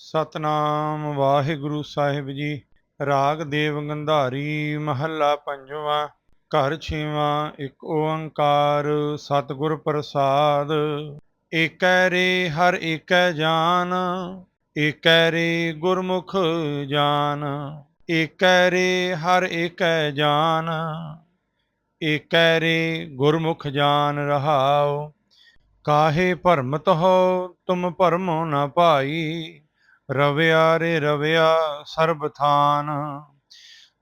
ਸਤਨਾਮ ਵਾਹਿਗੁਰੂ ਸਾਹਿਬ ਜੀ। ਰਾਗ ਦੇਵ ਗੰਧਾਰੀ ਮਹੱਲਾ ਪੰਜਵਾਂ। ਘਰ ਛੇਵਾਂ, ਇੱਕ ਓੰਕਾਰ ਸਤਿਗੁਰ ਪ੍ਰਸਾਦ। ਏਕੈ ਰੇ ਹਰ ਏਕੈ ਜਾਨ, ਏਕੈ ਰੇ ਗੁਰਮੁਖ ਜਾਨ। ਏਕੈ ਰੇ ਹਰ ਏਕੈ ਜਾਨ, ਏਕੈ ਰੇ ਗੁਰਮੁਖ ਜਾਨ ਰਹਾਓ ਕਾਹੇ ਭਰਮ ਤਹੋ, ਤੁਮ ਭਰਮੋ ਨਾ ਭਾਈ ਰਵਿਆ ਰੇ ਰਵਿਆ ਸਰਬ ਥਾਨ,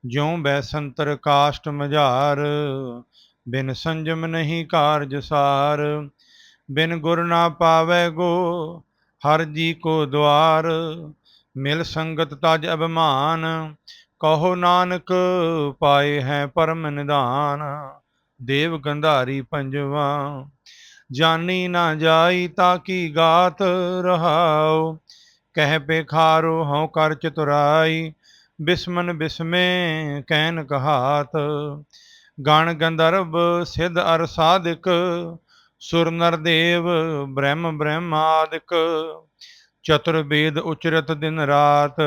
ਜਿਉ ਬੈਸੰਤਰ ਕਾਸ਼ਟ ਮਝਾਰ, ਬਿਨ ਸੰਜਮ ਨਹੀਂ ਕਾਰਜ ਸਾਰ, ਬਿਨ ਗੁਰ ਨਾ ਪਾਵੈ ਗੋ, ਹਰ ਜੀ ਕੋ ਦਵਾਰ ਮਿਲ ਸੰਗਤ ਤਜ ਅਭਿਮਾਨ, ਕਹੋ ਨਾਨਕ ਪਾਏ ਹੈ ਪਰਮ ਨਿਧਾਨ, ਦੇਵ ਗੰਧਾਰੀ ਪੰਜਵਾ, ਜਾਨੀ ਨਾ ਜਾਈ ਤਾ ਕੀ ਗਾਤ ਰਹਾਓ ਕਹਿ ਪੇਖਾਰੋ ਹਉ ਕਰ ਚਤੁਰਾਈ, ਬਿਸਮਨ ਬਿਸਮੇ ਕਹਿਨ ਕਹਾਤ। ਗਣ ਗੰਧਰਵ ਸਿਧ ਅਰ ਸਾਧਿਕ, ਸੁਰ ਨਰ ਦੇਵ ਬ੍ਰਹਮ ਬ੍ਰਹਮਾਦਿਕ ਚਤੁਰ ਵੇਦ ਉਚਰਤ ਦਿਨ ਰਾਤ,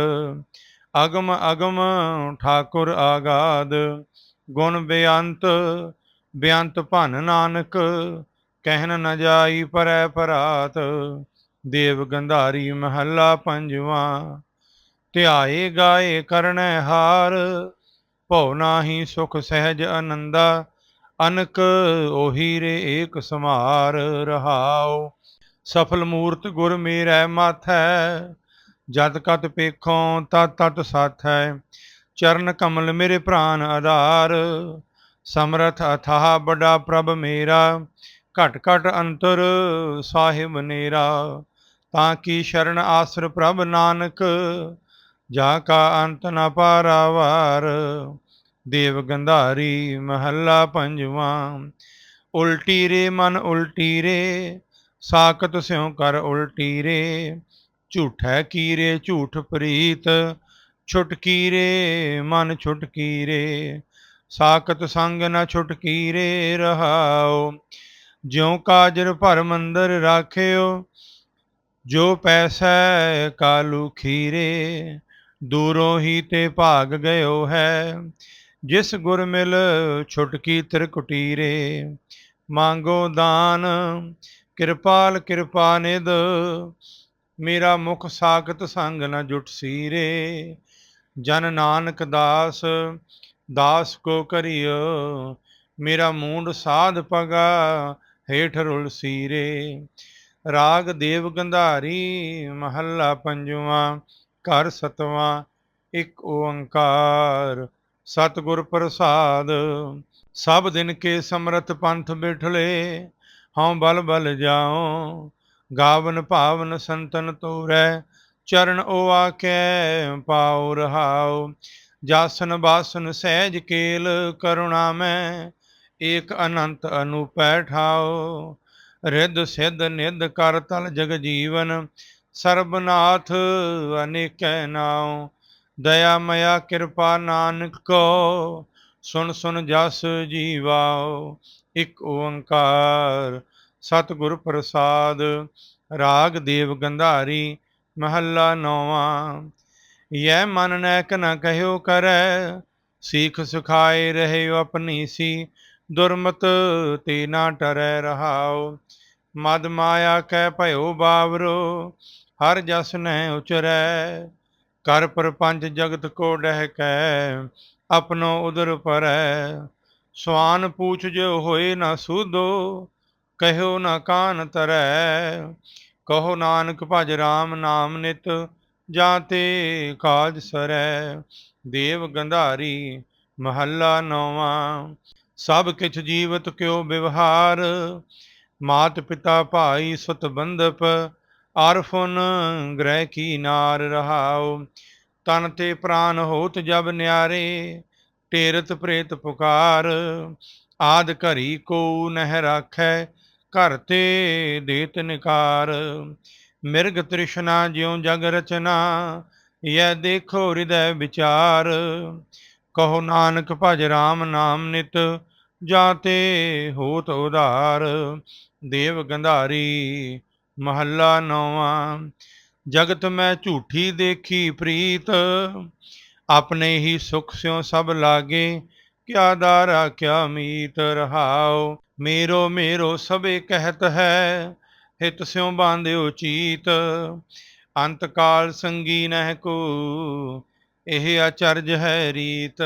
ਅਗਮ ਅਗਮ ਠਾਕੁਰ ਆਗਾਦ। ਗੁਣ ਬੇਅੰਤ ਬੇਅੰਤ ਭਨ ਨਾਨਕ, ਕਹਿਨ ਨ ਜਾਈ ਪਰੈ ਪਰਾਤ। ਦੇਵ ਗੰਧਾਰੀ ਮਹੱਲਾ ਪੰਜਵਾਂ, ਧਿਆਏ ਗਾਏ ਕਰਨੈ ਹਾਰ, ਭਉ ਨਾਹੀ ਸੁਖ ਸਹਿਜ ਆਨੰਦਾ ਅਨਕ ਉਹੀ ਰੇ ਏਕ ਸਮਾਰ ਰਹਾਉ। ਸਫਲ ਮੂਰਤ ਗੁਰ ਮੇਰੈ ਮਾਥੈ, ਜਦ ਕਤ ਪੇਖੋਂ ਤਤ ਤਤ ਸਾਥੈ, ਚਰਨ ਕਮਲ ਮੇਰੇ ਪ੍ਰਾਨ ਆਧਾਰ। ਸਮਰਥ ਅਥਾਹ ਬੜਾ ਪ੍ਰਭ ਮੇਰਾ, ਘਟ ਘਟ ਅੰਤਰ ਸਾਹਿਬ ਨੇਰਾ। ਤਾਂ ਕੀ ਸ਼ਰਨ ਆਸਰ ਪ੍ਰਭ ਨਾਨਕ, ਜਾ ਕਾ ਅੰਤ ਨ ਪਾਰਾਵਾਰ, ਦੇਵ ਗੰਧਾਰੀ ਮਹੱਲਾ ਪੰਜਵਾਂ। ਉਲਟੀ ਰੇ ਮਨ ਉਲਟੀ ਰੇ, ਸਾਖਤ ਸਿਉ ਕਰ ਉਲਟੀ ਰੇ। ਝੂਠੈ ਕੀਰੇ ਝੂਠ ਪ੍ਰੀਤ ਛੁਟਕੀ ਰੇ, ਮਨ ਛੁਟਕੀ ਰੇ। ਸਾਖਤ ਸੰਗ ਨ ਛੁਟਕੀ ਰੇ, ਰਹਾਉ। ਜਿਉ ਕਾਜਰ ਭਰ ਮੰਦਰ ਰਾਖਿਓ ਜੋ ਪੈਸੈ ਕਾਲੂ ਖੀਰੇ, ਦੂਰੋਂ ਹੀ ਤੇ ਭਾਗ ਗਇਓ ਹੈ। ਜਿਸ ਗੁਰ ਮਿਲ ਛੁਟਕੀ ਤ੍ਰਿਕੁਟੀ ਰੇ ਮੰਗੋ ਦਾਨ, ਕਿਰਪਾਲ ਕਿਰਪਾ ਨਿਦ ਮੇਰਾ ਮੁਖ ਸਾਖਤ ਸੰਗ ਨ ਜੁਟ ਸੀਰੇ। ਜਨ ਨਾਨਕ ਦਾਸ ਦਾਸ ਕੋ ਕਰਿਓ, ਮੇਰਾ ਮੂੰਡ ਸਾਧ ਪਗਾ ਹੇਠ ਰੁਲ ਸੀਰੇ। ਰਾਗ ਦੇਵ ਗੰਧਾਰੀ ਮਹੱਲਾ ਪੰਜਵਾਂ, ਘਰ ਸਤਵਾਂ, ਇੱਕ ਓੰਕਾਰ। ਸਤਿਗੁਰ ਪ੍ਰਸਾਦ, ਸਭ ਦਿਨ ਕੇ ਸਮਰਤ ਪੰਥ ਬਿਠਲੇ, ਹਉ ਬਲ ਬਲ ਜਾਉ, ਗਾਵਨ ਭਾਵਨ ਸੰਤਨ ਤੋਰੈ, ਚਰਨ ਓ ਕੈ ਪਾਉ ਰਹਾਉ। ਜਾਸਨ ਬਾਸਨ ਸਹਿਜ ਕੇਲ ਕਰੁਣਾ ਮੈਂ, ਏਕ ਅਨੰਤ ਅਨੂਪੈ ਠਾਉ। ਰਿੱਧ ਸਿੱਧ ਨਿਧ ਕਰ ਤਲ ਜਗ ਜੀਵਨ, ਸਰਬਨਾਥ ਅਨੇਕੈ ਨਾਉ। ਦਇਆ ਮਇਆ ਕਿਰਪਾ ਨਾਨਕ ਕੋ ਸੁਣ ਸੁਣ ਜਸ ਜੀਵਾਓ ਇੱਕ ਓੰਕਾਰ ਸਤਿਗੁਰ ਪ੍ਰਸਾਦ, ਰਾਗ ਦੇਵ ਗੰਧਾਰੀ, ਮਹੱਲਾ ਨੌਵਾਂ। ਯੈ ਮਨ ਨੈਕ ਨ ਕਹਿਓ ਕਰੈ, ਸਿੱਖ ਸੁਖਾਏ ਰਹਿਓ ਆਪਣੀ ਸੀ। ਦੁਰਮਤ ਤੇ ਨਾ ਟਰੈ ਰਹਾਉ, ਮਦ ਮਾਇਆ ਕੈ ਭਇਓ ਬਾਵਰੋ, ਹਰ ਜਸ ਨਹਿ ਉਚਰੈ, ਕਰ ਪਰਪੰਚ ਜਗਤ ਕੋ ਡਹਿ ਕੈ ਆਪਣੋ ਉਦਰ ਪਰੈ। ਸਵਾਨ ਪੂਛ ਜੋ ਹੋਏ ਨਾ ਸੂਦੋ, ਕਹਿਓ ਨਾ ਕਾਨ ਤਰੈ। ਕਹੋ ਨਾਨਕ ਭਜ ਰਾਮ ਨਾਮ ਨਿਤ ਜਾਂ ਤੇ ਕਾਜ ਸਰੈ। ਦੇਵ ਗੰਧਾਰੀ ਮਹੱਲਾ ਨੌਵਾਂ। ਸਭ ਕਿਛ ਜੀਵਤ ਕਿਉ ਵਿਵਹਾਰ, ਮਾਤ ਪਿਤਾ ਭਾਈ ਸੁਤ ਬੰਧਪ ਆਰਫੁਨ ਗ੍ਰਹਿ ਕੀ ਨਾਰ ਰਹਾਉ। ਤਨ ਤੇ ਪ੍ਰਾਨ ਹੋਤ ਜਬ ਨਿਆਰੇ ਤੇਰਤ ਪ੍ਰੇਤ ਪੁਕਾਰ। ਆਦ ਘਰੀ ਕੋ ਨਹਿ ਰਾਖੈ, ਘਰ ਤੇ ਦੇਤ ਨਿਕਾਰ। ਮਿਰਗ ਤ੍ਰਿਸ਼ਨਾ ਜਿਉ ਜਗ ਰਚਨਾ ਯਹ ਦੇਖੋ ਹਿਰਦੈ ਵਿਚਾਰ। ਕਹੋ ਨਾਨਕ ਭਜ ਰਾਮ ਨਾਮ ਨਿਤ ਜਾਤੇ ਹੋਤ ਉਧਾਰ, ਦੇਵ ਗੰਧਾਰੀ ਮਹੱਲਾ ਨੌਵਾਂ। ਜਗਤ ਮੈਂ ਝੂਠੀ ਦੇਖੀ ਪ੍ਰੀਤ, ਆਪਣੇ ਹੀ ਸੁਖ ਸਿਉ ਸਭ ਲਾਗੇ। ਕਿਆ ਦਾਰਾ ਕਿਆ ਮੀਤ ਰਹਾਉ, ਮੇਰੋ ਮੇਰੋ ਸਭੇ ਕਹਿਤ ਹੈ, ਹਿਤ ਸਿਉ ਬਾਂਧਿਓ ਚੀਤ। ਅੰਤ ਕਾਲ ਸੰਗੀ ਨਹਿ ਕੋ, ਇਹ ਅਚਰਜ ਹੈ ਰੀਤ।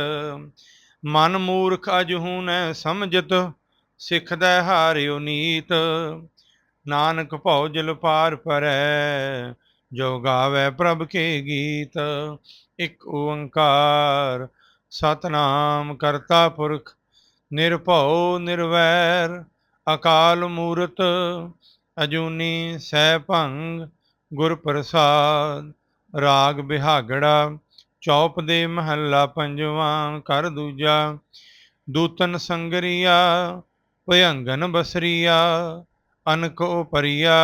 ਮਨ ਮੂਰਖ ਅਜਹੂ ਨੈ ਸਮਝਤ, ਸਿੱਖਦਾ ਹਾਰਿਓ ਨੀਤ। ਨਾਨਕ ਭਉ ਜਲ ਪਾਰ ਪਰੈ, ਜੋ ਗਾਵੇ ਪ੍ਰਭ ਕੇ ਗੀਤ। ਇਕ ਓੰਕਾਰ, ਸਤਨਾਮ ਕਰਤਾ ਪੁਰਖ, ਨਿਰਭਉ ਨਿਰਵੈਰ। ਅਕਾਲ ਮੂਰਤ, ਅਜੂਨੀ ਸਹਿ ਭੰਗ, ਗੁਰ ਪ੍ਰਸਾਦ, ਰਾਗ ਬਿਹਾਗੜਾ। ਚੌਪ ਦੇ ਮਹੱਲਾ ਪੰਜਵਾਂ ਕਰ ਦੂਜਾ, ਦੂਤਨ ਸੰਗਰੀਆ, ਭਯੰਗਨ ਬਸਰੀਆ, ਅਨਕੋ ਪਰਿਆ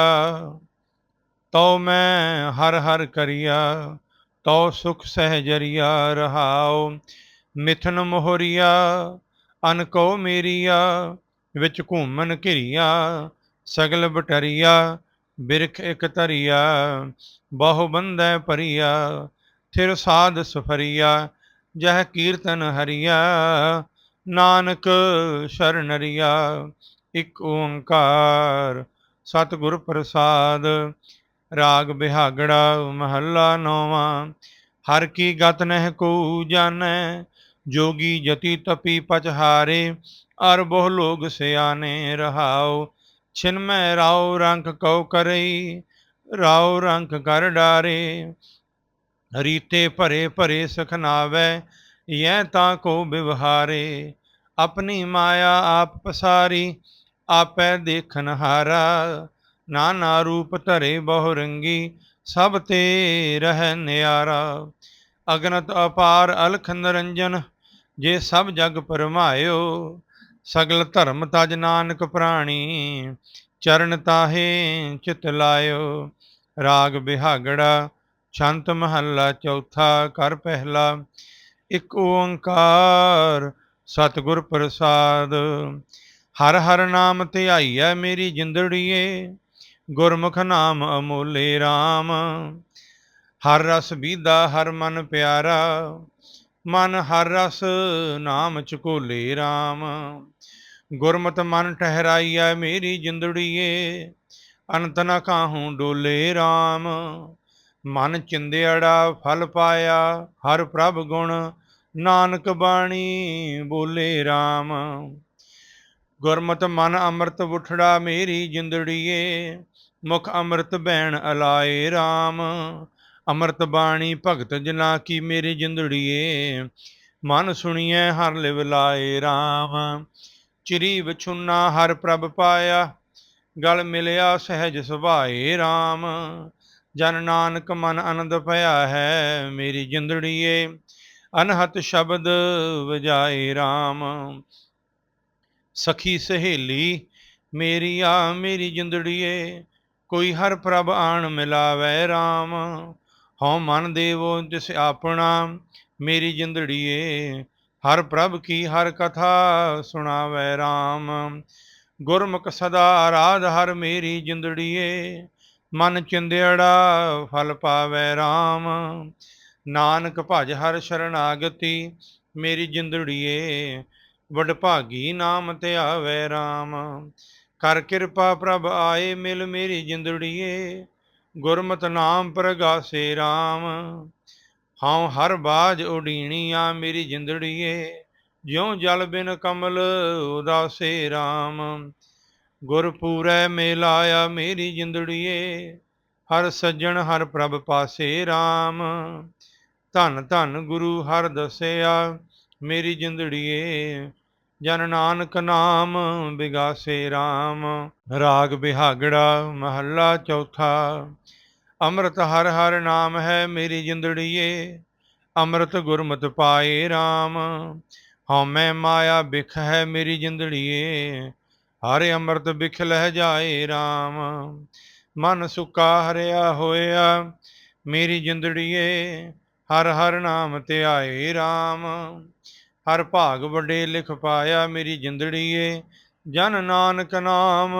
ਤਉ ਮੈਂ ਹਰ ਹਰ ਕਰਿਆ, ਤਉ ਸੁਖ ਸਹਿਜਰੀਆ ਰਹਾਉ। ਮਿਥਨ ਮੋਹਰੀਆ, ਅਨਕੋ ਮੇਰੀਆ, ਵਿੱਚ ਘੂਮਨ ਘਿਰੀਆ, ਸਗਲ ਬਟਰੀਆ, ਬਿਰਖ ਇਕ ਤਰੀਆ ਬਹੁ ਬੰਦੈ ਪਰੀਆ ਥਿਰ ਸਾਧ ਸਫਰੀਆ, ਜਹ ਕੀਰਤਨ ਹਰੀਆ, ਨਾਨਕ ਸ਼ਰਨਰੀਆ ਇਕ ਓੰਕਾਰ, ਸਤਿਗੁਰ ਪ੍ਰਸਾਦ, ਰਾਗ ਬਿਹਾਗੜਾ, ਮਹੱਲਾ ਨੌਵਾਂ। ਹਰ ਕੀ ਗਤ ਨਹਿ ਕੋ ਜਾਣੈ, ਜੋਗੀ ਜਤੀ ਤਪੀ ਪਚਹਾਰੇ ਅਰ ਬਹੁ ਲੋਗ ਸਿਆਨੇ ਰਹਾਉ, ਛਿਨ ਮੈਂ ਰਾਉ ਰੰਕ ਕਉ ਕਰਈ, ਰਾਉ ਰੰਕ ਕਰ ਡਾਰੇ। ਰੀਤੇ ਭਰੇ ਭਰੇ ਸਖਨਾਵੈ ਯੈ ਤਾਂ ਕੋ ਵਿਵਹਾਰੇ ਆਪਣੀ ਮਾਇਆ ਆਪ ਪਸਾਰੀ, ਆਪੈ ਦੇਖਨ ਹਾਰਾ। ਨਾਨਾ ਰੂਪ ਧਰੇ ਬਹੁ ਰੰਗੀ, ਸਭ ਤੇ ਰਹਿ ਨਿਆਰਾ। ਅਗਨਤ ਅਪਾਰ ਅਲਖ ਨਰੰਜਨ, ਜੇ ਸਭ ਜਗ ਪਰਮਾਇਓ ਸਗਲ ਧਰਮ ਤਜ ਨਾਨਕ ਪ੍ਰਾਣੀ, ਚਰਨ ਤਾਹੇ ਚਿਤ ਲਾਇਓ। ਰਾਗ ਬਿਹਾਗੜਾ ਸੰਤ ਮਹੱਲਾ ਚੌਥਾ ਕਰ ਪਹਿਲਾ, ਇੱਕ ਓੰਕਾਰ ਸਤਿਗੁਰ ਪ੍ਰਸਾਦ। ਹਰ ਹਰ ਨਾਮ ਧਿਆਈਐ ਮੇਰੀ ਜਿੰਦੜੀਏ, ਗੁਰਮੁਖ ਨਾਮ ਅਮੋਲੇ RAM ਹਰ ਰਸ ਬੀਦਾ ਹਰ ਮਨ ਪਿਆਰਾ, ਮਨ ਹਰ ਰਸ ਨਾਮ ਚਕੋਲੇ RAM ਗੁਰਮਤ ਮਨ ਠਹਿਰਾਈਐ ਮੇਰੀ ਜਿੰਦੜੀਏ ਅਨੰਤ ਨ ਕਾਹੂ ਡੋਲੇ RAM ਮਨ ਚਿੰਦਿਆੜਾ ਫਲ ਪਾਇਆ, ਹਰ ਪ੍ਰਭ ਗੁਣ ਨਾਨਕ ਬਾਣੀ, ਬੋਲੇ RAM ਗੁਰਮਤ ਮਨ ਅੰਮ੍ਰਿਤ ਉਠੜਾ ਮੇਰੀ ਜਿੰਦੜੀਏ, ਮੁਖ ਅੰਮ੍ਰਿਤ ਬੈਣ ਅਲਾਏ RAM ਅੰਮ੍ਰਿਤ ਬਾਣੀ ਭਗਤ ਜਨਾ ਕੀ ਮੇਰੀ ਜਿੰਦੜੀਏ, ਮਨ ਸੁਣੀਐ ਹਰ ਲਿਵ ਲਾਏ RAM ਚਿਰੀ ਵਿਛੁਨਾ ਹਰ ਪ੍ਰਭ ਪਾਇਆ, ਗਲ ਮਿਲਿਆ ਸਹਿਜ ਸੁਭਾਏ RAM ਜਨ ਨਾਨਕ ਮਨ ਆਨੰਦ ਭਇਆ ਹੈ, ਮੇਰੀ ਜਿੰਦੜੀਏ, ਅਨਹਤ ਸ਼ਬਦ ਵਜਾਏ RAM ਸਖੀ ਸਹੇਲੀ, ਮੇਰੀ ਆ, ਮੇਰੀ ਜਿੰਦੜੀਏ, ਕੋਈ ਹਰ ਪ੍ਰਭ ਆਣ ਮਿਲਾਵੇ RAM ਹਉ ਮਨ ਦੇਵੋ ਤਿਸ ਆਪਣਾ, ਮੇਰੀ ਜਿੰਦੜੀਏ, ਹਰ ਪ੍ਰਭ ਕੀ ਹਰ ਕਥਾ ਸੁਣਾਵੇ RAM ਗੁਰਮੁਖ ਸਦਾ ਆਰਾਧ ਹਰ ਮੇਰੀ ਜਿੰਦੜੀਏ ਮਨ ਚਿੰਦਿਆੜਾ ਫਲ ਪਾਵੇ RAM ਨਾਨਕ ਭਜ ਹਰ ਸ਼ਰਨਾਗਤੀ, ਮੇਰੀ ਜਿੰਦੜੀਏ ਵਡ ਭਾਗੀ ਨਾਮ ਤੇ ਆਵੇ RAM ਕਰ ਕਿਰਪਾ ਪ੍ਰਭ ਆਏ ਮਿਲ ਮੇਰੀ ਜਿੰਦੜੀਏ, ਗੁਰਮਤਿ ਨਾਮ ਪ੍ਰਗਾਸੇ RAM ਹਉ ਹਰ ਬਾਜ ਉਡੀਣੀ ਆ ਮੇਰੀ ਜਿੰਦੜੀਏ, ਜਿਉ ਜਲ ਬਿਨ ਕਮਲ ਉਦਾਸੇ RAM ਗੁਰਪੂਰੈ ਮੇਲਾਇਆ ਮੇਰੀ ਜਿੰਦੜੀਏ, ਹਰ ਸੱਜਣ ਹਰ ਪ੍ਰਭ ਪਾਸੇ RAM ਧੰਨ ਧੰਨ ਗੁਰੂ ਹਰ ਦਸਿਆ ਮੇਰੀ ਜਿੰਦੜੀਏ, ਜਨ ਨਾਨਕ ਨਾਮ ਬਿਗਾਸੇ RAM ਰਾਗ ਬਿਹਾਗੜਾ ਮਹੱਲਾ ਚੌਥਾ, ਅੰਮ੍ਰਿਤ ਹਰ ਹਰ ਨਾਮ ਹੈ ਮੇਰੀ ਜਿੰਦੜੀਏ, ਅੰਮ੍ਰਿਤ ਗੁਰਮਤਿ ਪਾਏ RAM ਹਉ ਮੈਂ ਮਾਇਆ ਬਿਖ ਹੈ ਮੇਰੀ ਜਿੰਦੜੀਏ ਹਰ ਅੰਮ੍ਰਿਤ ਬਿਖ ਲਹਿ ਜਾਏ RAM ਮਨ ਸੁਕਾ ਹਰਿਆ ਹੋਇਆ, ਮੇਰੀ ਜਿੰਦੜੀਏ, ਹਰ ਹਰ ਨਾਮ ਤੇ ਆਏ RAM ਹਰ ਭਾਗ ਵੱਡੇ ਲਿਖ ਪਾਇਆ ਮੇਰੀ ਜਿੰਦੜੀਏ, ਜਨ ਨਾਨਕ ਨਾਮ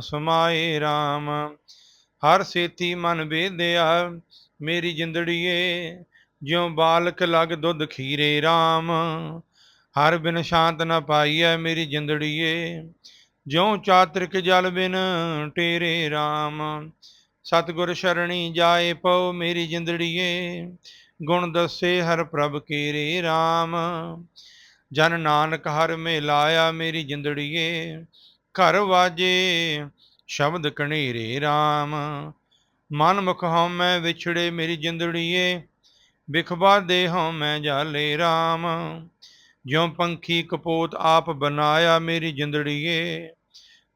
ਸਮਾਏ RAM ਹਰ ਸੇਤੀ ਮਨ ਵੇਦਿਆ ਮੇਰੀ ਜਿੰਦੜੀਏ, ਜਿਉ ਬਾਲਕ ਲਗ ਦੁੱਧ ਖੀਰੇ RAM ਹਰ ਬਿਨ ਸ਼ਾਂਤ ਨ ਪਾਈਐ ਮੇਰੀ ਜਿੰਦੜੀਏ ਜਿਉ ਚਾਤ੍ਰਿਕ ਜਲ ਬਿਨ ਟੇਰੇ RAM ਸਤਿਗੁਰ ਸ਼ਰਣੀ ਜਾਏ ਪਉ ਮੇਰੀ ਜਿੰਦੜੀਏ, ਗੁਣ ਦੱਸੇ ਹਰ ਪ੍ਰਭ ਕੀਰੇ RAM ਜਨ ਨਾਨਕ ਹਰ ਮੇ ਲਾਇਆ ਮੇਰੀ ਜਿੰਦੜੀਏ, ਘਰ ਵਾਜੇ ਸ਼ਬਦ ਕਣੀਰੇ RAM ਮਨ ਮੁਖ ਹਉ ਮੈਂ ਵਿਛੜੇ ਮੇਰੀ ਜਿੰਦੜੀਏ ਬਿਖਵਾ ਦੇ ਹਉ ਮੈਂ ਜਾਲੇ RAM ਜਿਉ ਪੰਖੀ ਕਪੋਤ ਆਪ ਬਨਾਇਆ ਮੇਰੀ ਜਿੰਦੜੀਏ,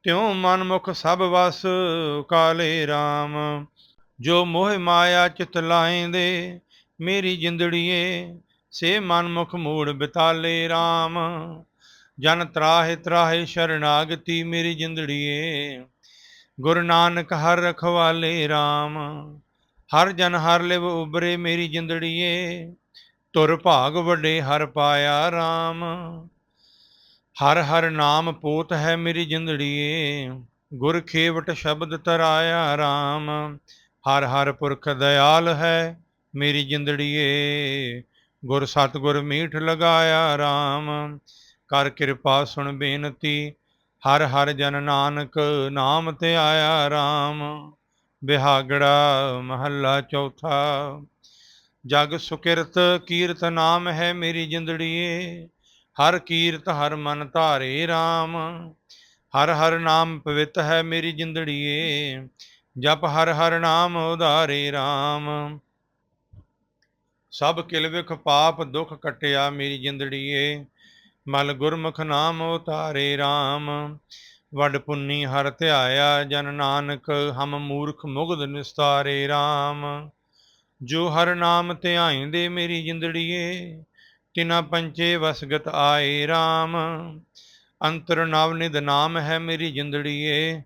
ਤਿਉ ਮਨ ਮੁਖ ਸਭ ਵਸ ਕਾਲੇ RAM ਜੋ ਮੋਹ ਮਾਇਆ ਚਿਤ ਲਾਇਂਦੇ ਮੇਰੀ ਜਿੰਦੜੀਏ, ਸੇ ਮਨ ਮੁਖ ਮੂੜ ਬਿਤਾਲੇ RAM ਜਨ ਤਰਾਹੇ ਤਰਾਹੇ ਸ਼ਰਨਾਗਤੀ ਮੇਰੀ ਜਿੰਦੜੀਏ, ਗੁਰੂ ਨਾਨਕ ਹਰ ਰਖਵਾਲੇ RAM ਹਰ ਜਨ ਹਰ ਲਿਵ ਉਬਰੇ ਮੇਰੀ ਜਿੰਦੜੀਏ ਤੁਰ ਭਾਗ ਵੱਡੇ ਹਰ ਪਾਇਆ RAM ਹਰ ਹਰ ਨਾਮ ਪੋਤ ਹੈ ਮੇਰੀ ਜਿੰਦੜੀਏ, ਗੁਰ ਖੇਵਟ ਸ਼ਬਦ ਤਰਾਇਆ RAM ਹਰ ਹਰ ਪੁਰਖ ਦਇਆਲ ਹੈ ਮੇਰੀ ਜਿੰਦੜੀਏ, ਗੁਰ ਸਤਗੁਰ ਮੀਠ ਲਗਾਇਆ RAM ਕਰ ਕਿਰਪਾ ਸੁਣ ਬੇਨਤੀ, ਹਰ ਹਰ ਜਨ ਨਾਨਕ ਨਾਮ ਤੇ ਆਇਆ RAM ਬਿਹਾਗੜਾ ਮਹੱਲਾ ਚੌਥਾ। ਜਗ ਸੁਕਿਰਤ ਕੀਰਤ ਨਾਮ ਹੈ ਮੇਰੀ ਜਿੰਦੜੀਏ, ਹਰ ਕੀਰਤ ਹਰ ਮਨ ਧਾਰੇ RAM ਹਰ ਹਰ ਨਾਮ ਪਵਿੱਤ ਹੈ ਮੇਰੀ ਜਿੰਦੜੀਏ, ਜਪ ਹਰ ਹਰ ਨਾਮ ਉਧਾਰੇ RAM ਸਭ ਕਿਲ ਵਿਖ ਪਾਪ ਦੁਖ ਕਟਿਆ ਮੇਰੀ ਜਿੰਦੜੀਏ, ਮਲ ਗੁਰਮੁਖ ਨਾਮ ਉਤਾਰੇ RAM ਵਡ ਪੁੰਨੀ ਹਰ ਧਿਆਇਆ ਜਨ ਨਾਨਕ, ਹਮ ਮੂਰਖ ਮੁਗਧ ਨਿਸਤਾਰੇ RAM ਜੋ ਹਰ ਨਾਮ ਧਿਆਇਂਦੇ ਮੇਰੀ ਜਿੰਦੜੀਏ, ਤਿਨਾ ਪੰਚੇ ਵਸਗਤ ਆਏ RAM ਅੰਤਰ ਨਵ ਨਿਦ ਨਾਮ ਹੈ ਮੇਰੀ ਜਿੰਦੜੀਏ,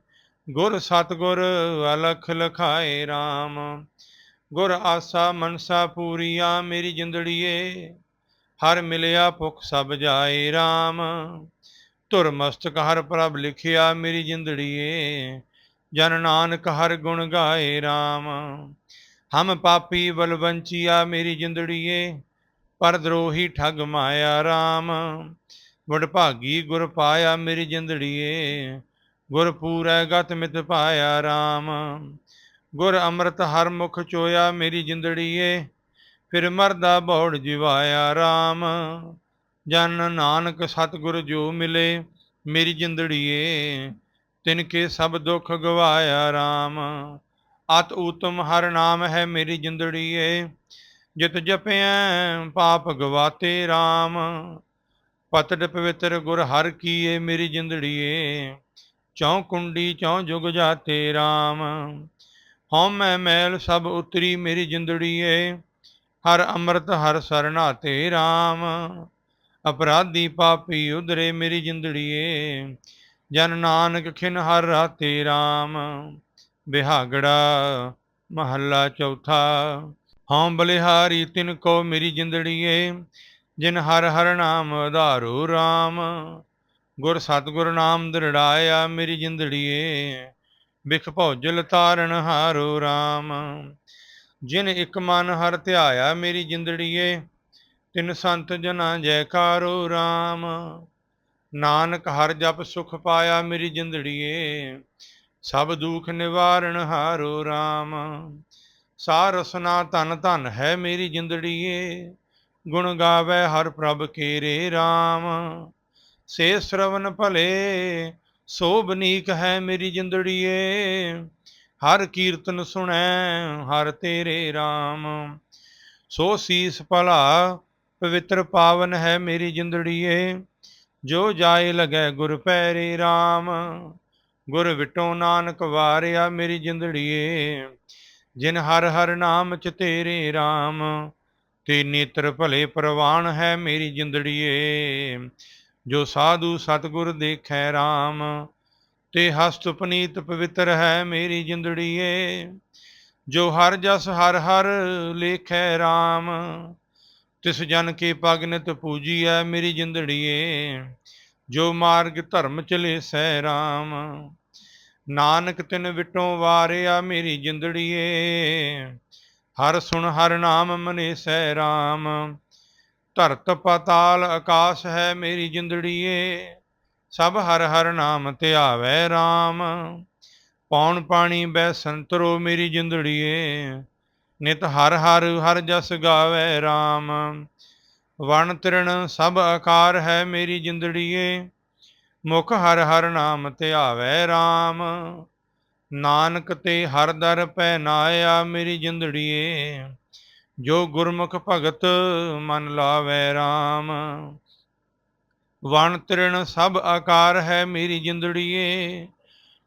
ਗੁਰ ਸਤਗੁਰ ਅਲਖ ਲਖਾਏ RAM ਗੁਰ ਆਸਾ ਮਨਸਾ ਪੂਰੀਆ ਮੇਰੀ ਜਿੰਦੜੀਏ, ਹਰ ਮਿਲਿਆ ਭੁਖ ਸਭ ਜਾਏ RAM ਧੁਰ ਮਸਤਕ ਹਰ ਪ੍ਰਭ ਲਿਖਿਆ ਮੇਰੀ ਜਿੰਦੜੀਏ, ਜਨ ਨਾਨਕ ਹਰ ਗੁਣ ਗਾਏ RAM ਹਮ ਪਾਪੀ ਬਲਵੰਚੀਆ ਮੇਰੀ ਜਿੰਦੜੀਏ, ਪਰ ਦਰੋਹੀ ਠਗ ਮਾਇਆ RAM ਵਡ ਭਾਗੀ ਗੁਰ ਪਾਇਆ ਮੇਰੀ ਜਿੰਦੜੀਏ, ਗੁਰ ਪੂਰੈ ਗਤ ਮਿਤ ਪਾਇਆ RAM ਗੁਰ ਅੰਮ੍ਰਿਤ ਹਰ ਮੁਖ ਚੋਇਆ ਮੇਰੀ ਜਿੰਦੜੀਏ, ਫਿਰ ਮਰਦਾ ਬੌੜ ਜਿਵਾਇਆ RAM ਜਨ ਨਾਨਕ ਸਤਿਗੁਰ ਜੋ ਮਿਲੇ ਮੇਰੀ ਜਿੰਦੜੀਏ, ਤਿਨ ਕੇ ਸਭ ਦੁੱਖ ਗਵਾਇਆ RAM ਅਤ ਊਤਮ ਹਰ ਨਾਮ ਹੈ ਮੇਰੀ ਜਿੰਦੜੀਏ, ਜਿਤ ਜਪਿਆ ਪਾਪ ਗਵਾਤੇ RAM ਪਤੜ ਪਵਿੱਤਰ ਗੁਰ ਹਰ ਕੀਏ ਮੇਰੀ ਜਿੰਦੜੀਏ ਚੌ ਕੁੰਡੀ ਚੌ ਜੁਗ ਜਾਤੇ RAM ਹਉ ਮੈਂ ਮੈਲ ਸਭ ਉਤਰੀ ਮੇਰੀ ਜਿੰਦੜੀਏ, ਹਰ ਅੰਮ੍ਰਿਤ ਹਰ ਸਰਨਾਤੇ RAM ਅਪਰਾਧੀ ਪਾਪੀ ਉਧਰੇ ਮੇਰੀ ਜਿੰਦੜੀਏ, ਜਨ ਨਾਨਕ ਖਿਨ ਹਰ ਰਾਤੇ RAM ਬਿਹਾਗੜਾ ਮਹੱਲਾ ਚੌਥਾ। ਹਉ ਬਲਿਹਾਰੀ ਤਿਨ ਕੋ ਮੇਰੀ ਜਿੰਦੜੀਏ, ਜਿਨ ਹਰ ਹਰ ਨਾਮ ਆਧਾਰੋ RAM ਗੁਰ ਸਤਗੁਰ ਨਾਮ ਦਰੜਾਇਆ ਮੇਰੀ ਜਿੰਦੜੀਏ, ਬਿਖ ਭੌਜਲ ਤਾਰਨ ਹਾਰੋ RAM ਜਿਨ ਇਕ ਮਨ ਹਰ ਧਿਆਇਆ ਮੇਰੀ ਜਿੰਦੜੀਏ, ਤਿਨ ਸੰਤ ਜਨਾ ਜੈਕਾਰੋ RAM ਨਾਨਕ ਹਰ ਜਪ ਸੁਖ ਪਾਇਆ ਮੇਰੀ ਜਿੰਦੜੀਏ ਸਭ ਦੁੱਖ ਨਿਵਾਰਣ ਹਾਰੋ RAM ਸਾਰਸਨਾ ਧਨ ਧਨ ਹੈ ਮੇਰੀ ਜਿੰਦੜੀਏ, ਗੁਣ ਗਾਵੇ ਹਰ ਪ੍ਰਭ ਕੇਰੇ RAM ਸੇ ਸ਼ਰਵਨ ਭਲੇ ਸੋਭਨੀਕ ਹੈ ਮੇਰੀ ਜਿੰਦੜੀਏ, ਹਰ ਕੀਰਤਨ ਸੁਣੈ ਹਰ ਤੇਰੇ RAM ਸੋ ਸੀਸ ਭਲਾ, ਪਵਿੱਤਰ ਪਾਵਨ ਹੈ ਮੇਰੀ ਜਿੰਦੜੀਏ, ਜੋ ਜਾਏ ਲਗੈ ਗੁਰ ਪੈਰੇ RAM ਗੁਰ ਵਿਟੋ ਨਾਨਕ ਵਾਰਿਆ ਮੇਰੀ ਜਿੰਦੜੀਏ, ਜਿਨ ਹਰ ਹਰ ਨਾਮ ਚ ਤੇਰੇ RAM ਤੇ ਨੇਤਰ ਭਲੇ ਪ੍ਰਵਾਨ ਹੈ ਮੇਰੀ ਜਿੰਦੜੀਏ। ਜੋ ਸਾਧੂ ਸਤਗੁਰ ਦੇਖੈ RAM ਤੇ ਹਸਤ ਪਨੀਤ ਪਵਿੱਤਰ ਹੈ ਮੇਰੀ ਜਿੰਦੜੀਏ। ਜੋ ਹਰ ਜਸ ਹਰ ਹਰ ਲੇਖੈ RAM ਤਿਸ ਜਨ ਕੇ ਪਗਨਿਤ ਪੂਜੀ ਹੈ ਮੇਰੀ ਜਿੰਦੜੀਏ। ਜੋ ਮਾਰਗ ਧਰਮ ਚਲੇ ਸੈ ਰਾਮ। ਨਾਨਕ ਤਿਨ ਵਿਟੋ ਵਾਰਿਆ ਮੇਰੀ ਜਿੰਦੜੀਏ। ਹਰ ਸੁਣ ਹਰ ਨਾਮ ਮਨੇ ਸਹਿ ਰਾਮ। ਧਰਤ ਪਤਾਲ ਆਕਾਸ਼ ਹੈ ਮੇਰੀ ਜਿੰਦੜੀਏ। ਸਭ ਹਰ ਹਰ ਨਾਮ ਧਿਆਵੈ RAM ਪੌਣ ਪਾਣੀ ਬੈ ਸੰਤਰੋ ਮੇਰੀ ਜਿੰਦੜੀਏ। ਨਿਤ ਹਰ ਹਰ ਹਰ ਜਸ ਗਾਵੇ RAM ਵਣ ਤ੍ਰਿਣ ਸਭ ਆਕਾਰ ਹੈ ਮੇਰੀ ਜਿੰਦੜੀਏ, ਮੁਖ ਹਰ ਹਰ ਨਾਮ ਧਿਆਵੈ RAM ਨਾਨਕ ਤੇ ਹਰ ਦਰ ਪੈ ਨਾਇਆ ਮੇਰੀ ਜਿੰਦੜੀਏ, ਜੋ ਗੁਰਮੁਖ ਭਗਤ ਮਨ ਲਾਵੇ RAM ਵਣ ਤ੍ਰਿਣ ਸਭ ਆਕਾਰ ਹੈ ਮੇਰੀ ਜਿੰਦੜੀਏ,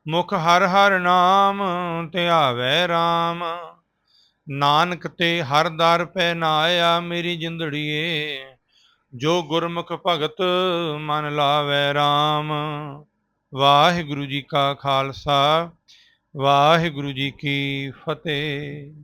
ਮੁਖ ਹਰ ਹਰ ਨਾਮ ਧਿਆਵੇ RAM ਨਾਨਕ ਤੇ ਹਰ ਦਰ ਪੈ ਨਾਇਆ ਮੇਰੀ ਜਿੰਦੜੀਏ, ਜੋ ਗੁਰਮੁਖ ਭਗਤ ਮਨ ਲਾਵੇ RAM ਵਾਹਿਗੁਰੂ ਜੀ ਕਾ ਖਾਲਸਾ, ਵਾਹਿਗੁਰੂ ਜੀ ਕੀ ਫਤਿਹ।